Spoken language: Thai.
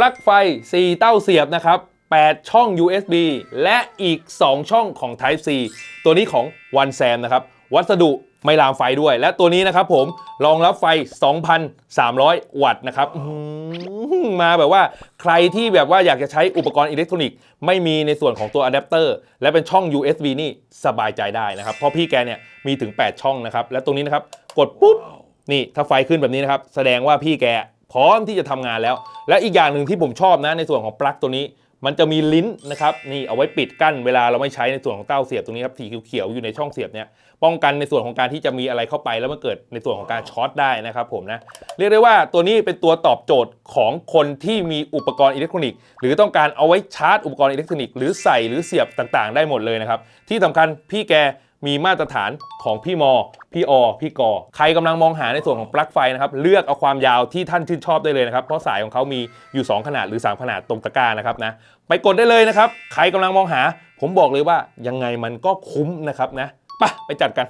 ปลั๊กไฟ 4 เต้าเสียบนะครับ 8 ช่อง USB และอีก 2 ช่องของ Type C ตัวนี้ของ One Sam นะครับ วัสดุไม่ลามไฟด้วย และตัวนี้นะครับผมรองรับไฟ 2,300 วัตต์นะครับมาแบบว่าใครที่แบบว่าอยากจะใช้อุปกรณ์อิเล็กทรอนิกส์ไม่มีในส่วนของตัวอะแดปเตอร์และเป็นช่อง USB นี่สบายใจได้นะครับ เพราะพี่แกเนี่ยมีถึง 8 ช่องนะครับ และตรงนี้นะครับ กดปุ๊บ นี่ถ้าไฟขึ้นแบบนี้นะครับ แสดงว่าพี่แก พร้อมที่จะทำงานแล้ว และอีกอย่างหนึ่งที่ผมชอบนะในส่วนของปลั๊กตัวนี้ มันจะมีลิ้นนะครับนี่เอาไว้ปิดกั้นเวลาเราไม่ใช้ในส่วนของเต้าเสียบตรงนี้ครับสีเขียวๆอยู่ในช่องเสียบเนี่ยป้องกันในส่วนของการที่จะมีอะไรเข้าไป แล้วมันเกิดในส่วนของการช็อตได้นะครับผมนะเรียกได้ว่าตัวนี้เป็นตัวตอบโจทย์ของคนที่มีอุปกรณ์อิเล็กทรอนิกส์หรือต้องการเอาไว้ชาร์จอุปกรณ์อิเล็กทรอนิกส์หรือใส่หรือเสียบต่างๆ ได้หมดเลยนะครับที่สำคัญพี่แกมีมาตรฐานของพี่มอ พี่อ พี่กอ ใครกำลังมองหาในส่วนของปลั๊กไฟนะครับ เลือกเอาความยาวที่ท่านชื่นชอบได้เลยนะครับ เพราะสายของเขามีอยู่ 2 ขนาดหรือ 3 ขนาดตรงตะกร้านะครับนะไปกดได้เลยนะครับ ใครกำลังมองหา ผมบอกเลยว่ายังไงมันก็คุ้มนะครับนะไปไปจัดกัน